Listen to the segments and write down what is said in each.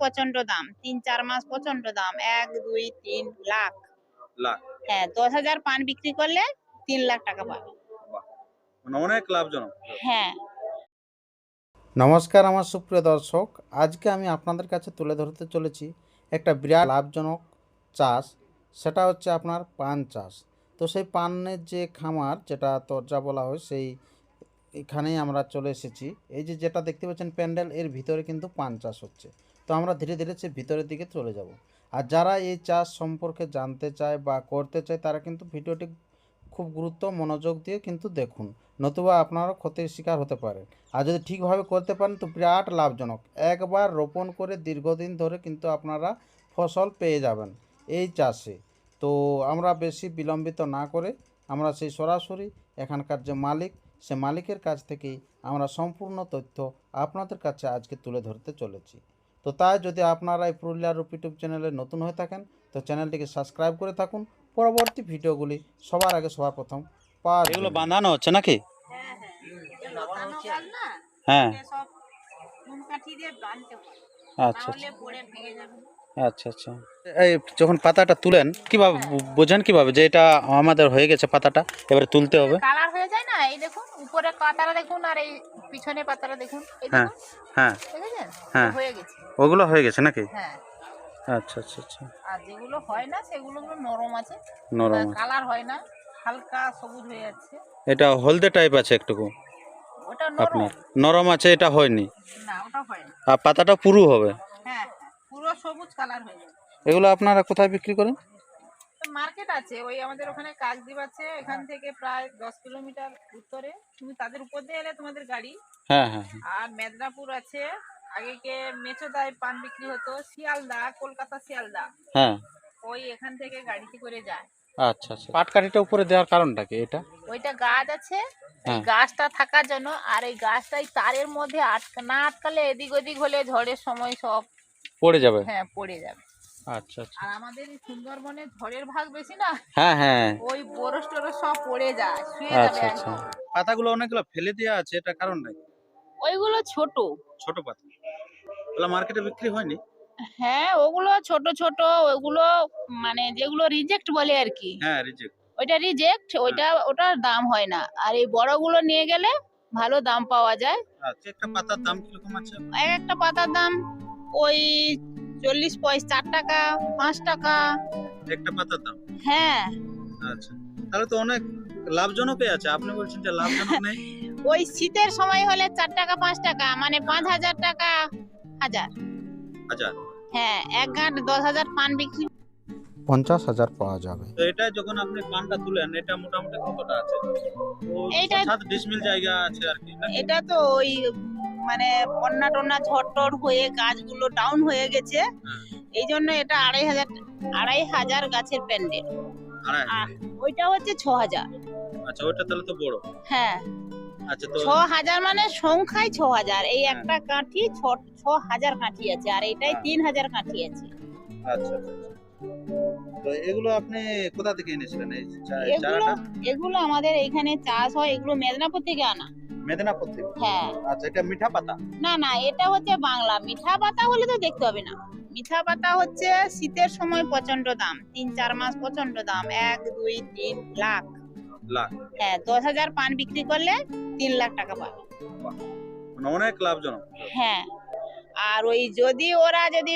প্রচণ্ড দাম তিন চার মাস প্রচণ্ড দাম এক দুই তিন লাখ। লাখ। হ্যাঁ দশ হাজার পান বিক্রি করলে তিন লাখ টাকা পাবে। মানে অনেক লাভজনক। হ্যাঁ। নমস্কার আমার সুপ্রিয় দর্শক আজকে আমি আপনাদের কাছে তুলে ধরতে চলেছি একটা বিরাট লাভজনক চাষ সেটা হচ্ছে আপনার পান চাষ। তো সেই পানের যে খামার যেটা তরজা বলা হয় সেই এখানেই আমরা চলে এসেছি। এই যে যেটা দেখতে পাচ্ছেন প্যান্ডেল এর ভিতরে কিন্তু পান চাষ হচ্ছে। তো আমরা ধীরে ধীরে সে ভিতরের দিকে চলে যাব। আর যারা এই চাষ সম্পর্কে জানতে চায় বা করতে চায়, তারা কিন্তু ভিডিওটি খুব গুরুত্ব, মনোযোগ দিয়ে কিন্তু দেখুন। নতুবা আপনারও ক্ষতির শিকার হতে পারে আর যদি ঠিকভাবে করতে পারেন, তো বিরাট লাভজনক। একবার রোপণ করে দীর্ঘদিন ধরে কিন্তু আপনারা ফসল পেয়ে যাবেন এই চাষে। তো আমরা বেশি বিলম্বিত না করে আমরা সেই সরাসরি এখানকার যে মালিক, সে মালিকের কাছ থেকেই আমরা সম্পূর্ণ তথ্য আপনাদের কাছে আজকে তুলে ধরতে চলেছি। তো তাই যদি আপনারা এই পুরুলিয়ার রূপ ইউটিউব চ্যানেলে নতুন হয়ে থাকেন তো চ্যানেলটিকে সাবস্ক্রাইব করে থাকুন। পরবর্তী ভিডিওগুলি সবার আগে সবার প্রথম পাওয়ার এগুলো। বাঁধানো হচ্ছে নাকি? হ্যাঁ হ্যাঁ হ্যাঁ। হয়। আচ্ছা আচ্ছা আচ্ছা। এই যখন পাতাটা তুলেন কীভাবে বোঝেন কীভাবে যে এটা আমাদের হয়ে গেছে পাতাটা? এবারে তুলতে হবে। কালার হয়ে যায় না? এই দেখুন উপরে পাতাটা দেখুন আর এই পিছনে পাতাটা দেখুন। হ্যাঁ হ্যাঁ। হ্যাঁ। হয়ে। গেছে। ওগুলো হয়ে গেছে নাকি? হ্যাঁ। আচ্ছা আচ্ছা আচ্ছা। আর যেগুলো হয় না সেগুলো নরম আছে। নরম কালার হয় না হালকা সবুজ হয়ে যাচ্ছে। এটা হলদে টাইপ আছে একটুকু? ওটা নরম। আপনার। নরম আছে এটা হয়নি? না ওটা হয় না আর পাতাটা পুরু হবে? হ্যাঁ পুরো সবুজ কালার হয়ে যাবে। এগুলো আপনারা কোথায় বিক্রি করেন? মার্কেট আছে ওই আমাদের ওখানে কাকদ্বীপ আছে এখান থেকে প্রায় দশ কিলোমিটার উত্তরে। তুমি তাদের উপর দিয়ে এলে তোমাদের গাড়ি। হ্যাঁ হ্যাঁ। আর মেদিনীপুর আছে আগে কে মেচোদায় পান বিক্রি হতো শিয়ালদা কলকাতা শিয়ালদা। হ্যাঁ। ওই এখান থেকে গাড়িতে করে যায়। আচ্ছা আচ্ছা। পাটকাঠিটা উপরে দেওয়ার কারণটা কি এটা? ওইটা গাছ আছে এই হ্যাঁ। গাছটা থাকার জন্য আর এই গাছটাই তারের মধ্যে আটকা না আটকালে এদিক ওদিক হলে ঝড়ের সময় সব পড়ে যাবে। হ্যাঁ পড়ে যাবে। আচ্ছা আচ্ছা। আর আমাদের এই সুন্দরবনে ঝড়ের ভাগ বেশি না? হ্যাঁ হ্যাঁ। ওই বরস টরস সব পড়ে যায় শুয়ে আচ্ছা যাবে আচ্ছা। একদম। পাতাগুলো অনেকগুলো ফেলে দেওয়া আছে এটা কারণ নাই? ওইগুলো ছোট। ছোট পাতা। ওগুলো মার্কেটে বিক্রি হয়নি? হ্যাঁ ওগুলো ছোট ছোট ওগুলো মানে যেগুলো রিজেক্ট বলে আর কি। হ্যাঁ রিজেক্ট ওইটা রিজেক্ট ওইটা ওটার দাম হয় না। আর এই বড়গুলো নিয়ে গেলে ভালো দাম পাওয়া যায়। আচ্ছা একটা পাতার দাম কীরকম আছে? এক একটা পাতার দাম ওই চল্লিশ পয়সা চার টাকা পাঁচ টাকা। একটা পাতার দাম? হ্যাঁ। আচ্ছা তাহলে তো অনেক লাভজনকই আছে। আপনি বলছেন যে লাভজনক নেই। ওই শীতের সময় হলে চার টাকা পাঁচ টাকা মানে পাঁচ হাজার টাকা। হাজার। আচ্ছা হ্যাঁ এক গাঁট দশ হাজার পান বিক্রি। পঞ্চাশ হাজার পাওয়া যাবে। তো এটা যখন আপনি পানটা তুলেন এটা মোটামুটি কতটা আছে? এইটা- সাত ডিসমিল জায়গা আছে আর কি এটা তো ওই মানে বন্যা টন্যা ঝড় টড় হয়ে গাছগুলো ডাউন হয়ে গেছে। হ্যাঁ। এই জন্য এটা আড়াই হাজার আড়াই হাজার গাছের প্যান্ডেল। ওইটা হচ্ছে ছ হাজার। আচ্ছা ওটা তাহলে তো বড়। হ্যাঁ। ছ হাজার মানে সংখ্যায় ছ হাজার এই হ্যাঁ। একটা কাঠি ছ ছ হাজার কাঠি আছে আর এটাই হ্যাঁ। তিন হাজার কাঠি আছে। আচ্ছা আচ্ছা, আচ্ছা। তো এগুলো আপনি কোথা থেকে এনেছিলেন এই চারাটা? এগুলো আমাদের এইখানে চাষ হয় এগুলো মেদিনীপুর থেকে আনা। মেদিনীপুর থেকে? হ্যাঁ। আচ্ছা এটা মিঠা পাতা? না না এটা হচ্ছে বাংলা। মিঠা পাতা হলে তো দেখতে হবে না। মিঠা পাতা হচ্ছে শীতের সময় প্রচণ্ড দাম তিন চার মাস প্রচণ্ড দাম এক দুই তিন লাখ। লাখ। হ্যাঁ দশ হাজার পান বিক্রি করলে তিন লাখ টাকা পাবে। মানে অনেক লাভজনক। হ্যাঁ আর ওই যদি ওরা যদি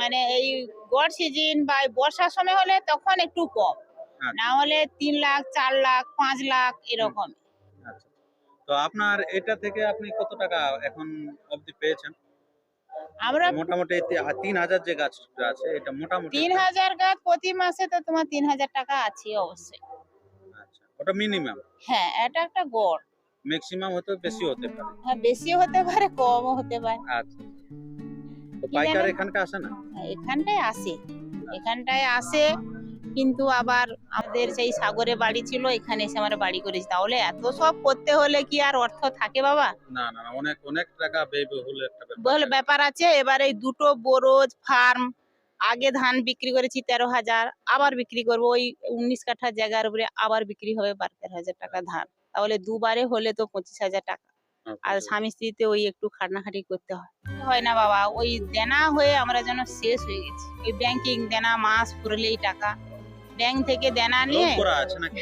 মানে এই গড় সিজন বা বর্ষার সময় হলে তখন একটু কম। আচ্ছা। না হলে তিন লাখ চার লাখ পাঁচ লাখ এরকম। আচ্ছা। তো আপনার এটা থেকে আপনি কত টাকা এখন অবধি পেয়েছেন? আমরা মোটামুটি তিন হাজার যে গাছটা আছে এটা মোটামুটি তিন হাজার গাছ প্রতি মাসে তো তোমার তিন হাজার টাকা আছে অবশ্যই। ওটা মিনিমাম হ্যাঁ এটা একটা গড়। ম্যাক্সিমাম হয়তো বেশি হতে পারে। হ্যাঁ বেশিও হতে পারে কমও হতে পারে। আচ্ছা। তো পাইকার? এখানকার আসে না? এখানটায় আসে। এখানটায় আসে কিন্তু আবার আমাদের সেই সাগরে বাড়ি ছিল এখানে এসে আমরা বাড়ি করেছি। তাহলে এত সব করতে হলে কি আর অর্থ থাকে বাবা? না না অনেক অনেক টাকা ব্যয়বহুল একটা ব্যাপার। আছে। এবার এই দুটো বরোজ ফার্ম আগে ধান বিক্রি করেছি তেরো হাজার আবার বিক্রি করব। ওই উনিশ কাঠা জায়গার উপরে আবার বিক্রি হবে বারো তেরো হাজার টাকা ধান। তাহলে দুবারে হলে তো পঁচিশ হাজার টাকা। আর স্বামী স্ত্রীতে ওই একটু খাটনাখাটি করতে হয়। হয় না বাবা ওই দেনা হয়ে আমরা যেন শেষ হয়ে গেছি। ওই ব্যাংকিং দেনা মাস পুরলেই টাকা। ব্যাংক থেকে দেনা নিয়ে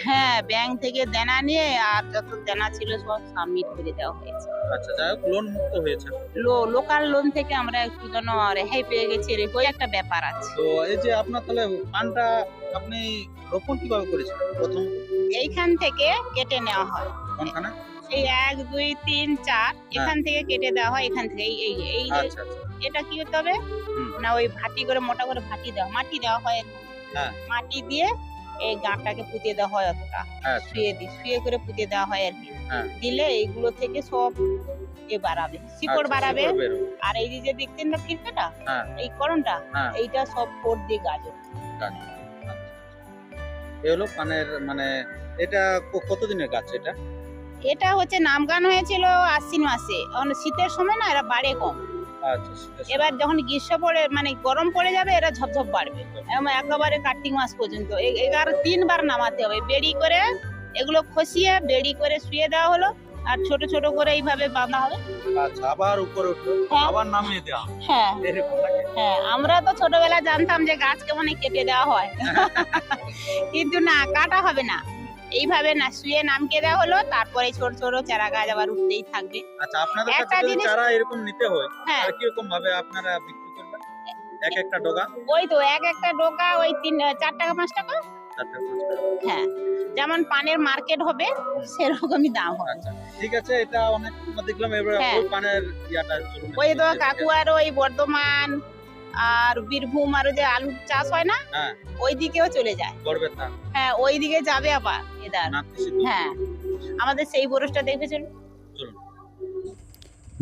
হ্যাঁ ব্যাংক থেকে দেনা নিয়ে আর যত দেনা ছিল সব সাবমিট করে দেওয়া হয়েছে। আচ্ছা যাই লোন মুক্ত হয়েছে। লো লোকাল লোন থেকে আমরা একটু যেন রেহাই পেয়ে গেছি রেহাই একটা ব্যাপার আছে। তো এই যে আপনার তাহলে পানটা আপনি রোপণ কীভাবে করেছেন প্রথম? এইখান থেকে কেটে নেওয়া হয়। কোনখানে? এই এক দুই তিন চার এখান থেকে কেটে দেওয়া হয় এখান থেকে এই এই আচ্ছা আচ্ছা। এটা কি হতে হবে? না ওই ভাটি করে মোটা করে ভাটি দেওয়া মাটি দেওয়া হয় হ্যাঁ। মাটি দিয়ে এই গাঁটটাকে পুঁতে দেওয়া হয় অতটা। হ্যাঁ শুয়ে দিই শুয়ে করে পুঁতে দেওয়া হয় আর কি। হ্যাঁ। দিলে এইগুলো থেকে সব এ বাড়াবে শিকড় আচ্ছা, বাড়াবে। আর এই যে দেখছেন না কীর্তিটা হ্যাঁ। এই করণটা হ্যাঁ। এইটা সব ফোর দিয়ে গাছ ওঠে। এ হলো পানের মানে এটা কতদিনের গাছ এটা? এটা হচ্ছে নামগান হয়েছিল আশ্বিন মাসে। শীতের সময় না এরা বাড়ে কম। আচ্ছা এবার যখন গ্রীষ্ম পড়ে মানে গরম পড়ে যাবে এরা ঝপঝপ বাড়বে। এবং একেবারে কার্তিক মাস পর্যন্ত। এগারো তিনবার নামাতে হবে। বেড়ি করে এগুলো খসিয়ে বেড়ি করে শুয়ে দেওয়া হলো। আর ছোট ছোট করে এইভাবে বাঁধা হবে। আচ্ছা আবার উপরে হ্যাঁ। আবার নামিয়ে দেওয়া হ্যাঁ। হ্যাঁ আমরা তো ছোটবেলায় জানতাম যে গাছকে মানে কেটে দেওয়া হয়। কিন্তু না কাটা হবে না। এইভাবে না শুয়ে নামকে দেওয়া হলো তারপরে ছোট ছোট চারা গাছ আবার উঠতেই থাকবে। আচ্ছা আপনাদের একটা জিনিস- চারা এরকম নিতে হয় হ্যাঁ। তাহলে কীরকম ভাবে আপনারা বিক্রি করবেন? এক একটা ডগা? ওই তো এক একটা ডোকা ওই তিন চার টাকা পাঁচ টাকা। হ্যাঁ যেমন পানের মার্কেট হবে সেরকমই দাম হবে। আচ্ছা ঠিক আছে এটা অনেক দেখলাম এবার হ্যাঁ। ওই পানের ইয়াটা ওই তো কাকুয়ার ওই বর্ধমান আর বীরভূম আর যে আলু চাষ হয় না হ্যাঁ। ওই দিকেও চলে যায়। হ্যাঁ ওই দিকে যাবে আবার এদার। হ্যাঁ আমাদের সেই বরসটা দেখবে চলুন। চলুন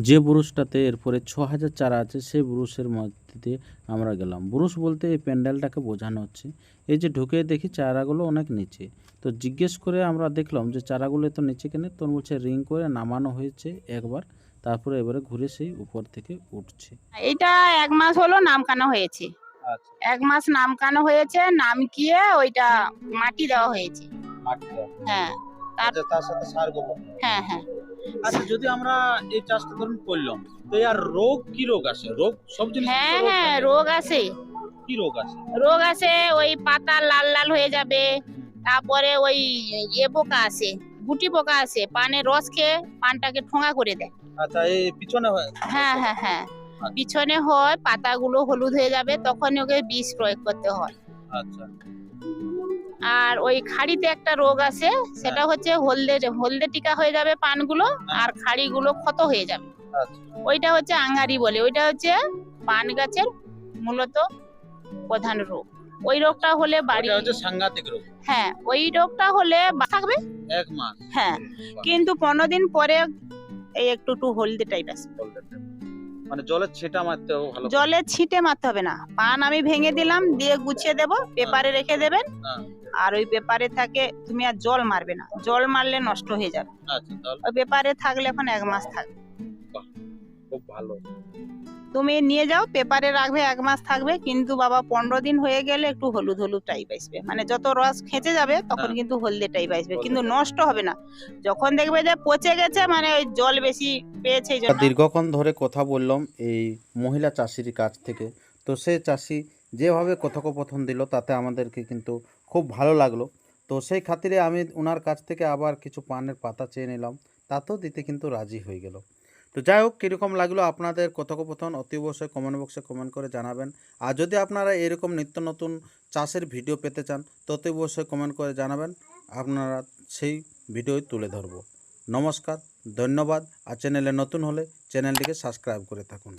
যে ব্রুশটাতে এরপরে ছ হাজার চারা আছে সেই ব্রুশের মধ্যে দিয়ে আমরা গেলাম। ব্রুশ বলতে এই প্যান্ডেলটাকে বোঝানো হচ্ছে। এই যে ঢুকে দেখি চারাগুলো অনেক নিচে। তো জিজ্ঞেস করে আমরা দেখলাম যে চারাগুলো তো নিচে কেনে? তখন বলছে রিং করে নামানো হয়েছে একবার। তারপরে এবারে ঘুরে সেই উপর থেকে উঠছে। এইটা এক মাস হলো নামকানো হয়েছে। আচ্ছা। এক মাস নামকানো হয়েছে নামকিয়ে ওইটা মাটি দেওয়া হয়েছে। হ্যাঁ। আচ্ছা তার সাথে সার গোবর হ্যাঁ হ্যাঁ। আচ্ছা যদি আমরা এই চাষটা ধরুন করলাম তো আর রোগ কি রোগ আসে রোগ সব জিনিস হ্যাঁ হ্যাঁ রোগ আসে কি রোগ আসে রোগ আসে ওই পাতা লাল লাল হয়ে যাবে তারপরে ওই ইয়ে পোকা আসে গুটি পোকা আসে পানের রস খেয়ে পানটাকে ঠোঙা করে দেয়। আচ্ছা এই পিছনে হয়। হ্যাঁ হ্যাঁ হ্যাঁ। পিছনে হয় পাতাগুলো হলুদ হয়ে যাবে তখন ওকে বিষ প্রয়োগ করতে হয়। আচ্ছা। আর ওই খাড়িতে একটা রোগ আসে সেটা হচ্ছে হলদে হলদে টিকা হয়ে যাবে পানগুলো আর খাড়িগুলো ক্ষত হয়ে যাবে। আচ্ছা। ওইটা হচ্ছে আঙ্গারি বলে ওইটা হচ্ছে পান গাছের মূলত প্রধান রোগ। ওই রোগটা হলে বাড়ি হচ্ছে সাংঘাতিক রোগ। হ্যাঁ ওই রোগটা হলে থাকবে? এক মাস। হ্যাঁ। কিন্তু পনেরো দিন পরে এই একটু একটু হলদে টাইপ আছে। মানে জলের ছিটা মারতেও ভালো জলে ছিটে মারতে হবে না। পান আমি ভেঙে দিলাম দিয়ে গুছিয়ে দেব পেপারে রেখে দেবেন। হ্যাঁ, আর ওই পেপারে থাকে তুমি আর জল মারবে না। জল মারলে নষ্ট হয়ে যাবে। আচ্ছা ওই পেপারে থাকলে এখন এক মাস থাকবে খুব ভালো। তুমি নিয়ে যাও পেপারে রাখবে এক মাস থাকবে কিন্তু বাবা পনেরো দিন হয়ে গেলে একটু হলুদ হলুদ টাইপ আসবে। মানে যত রস খেঁচে যাবে তখন হ্যাঁ। কিন্তু হলদে টাইপ আসবে। কিন্তু নষ্ট হবে না। যখন দেখবে যে পচে গেছে মানে ওই জল বেশি পেয়েছে দীর্ঘক্ষণ ধরে কথা বললাম এই মহিলা চাষির কাছ থেকে। তো সে চাষি যেভাবে কথোপকথন দিল তাতে আমাদেরকে কিন্তু খুব ভালো লাগল। তো সেই খাতিরে আমি ওনার কাছ থেকে আবার কিছু পানের পাতা চেয়ে নিলাম। তাতেও দিতে কিন্তু রাজি হয়ে গেল। তো যাই হোক, কীরকম লাগল আপনাদের কথোপকথন অতি অবশ্যই কমেন্ট বক্সে কমেন্ট করে জানাবেন। আর যদি আপনারা এরকম নিত্য নতুন চাষের ভিডিও পেতে চান তো অতি অবশ্যই কমেন্ট করে জানাবেন। আপনারা সেই ভিডিওই তুলে ধরব। নমস্কার, ধন্যবাদ। আর চ্যানেলে নতুন হলে চ্যানেলটিকে সাবস্ক্রাইব করে থাকুন।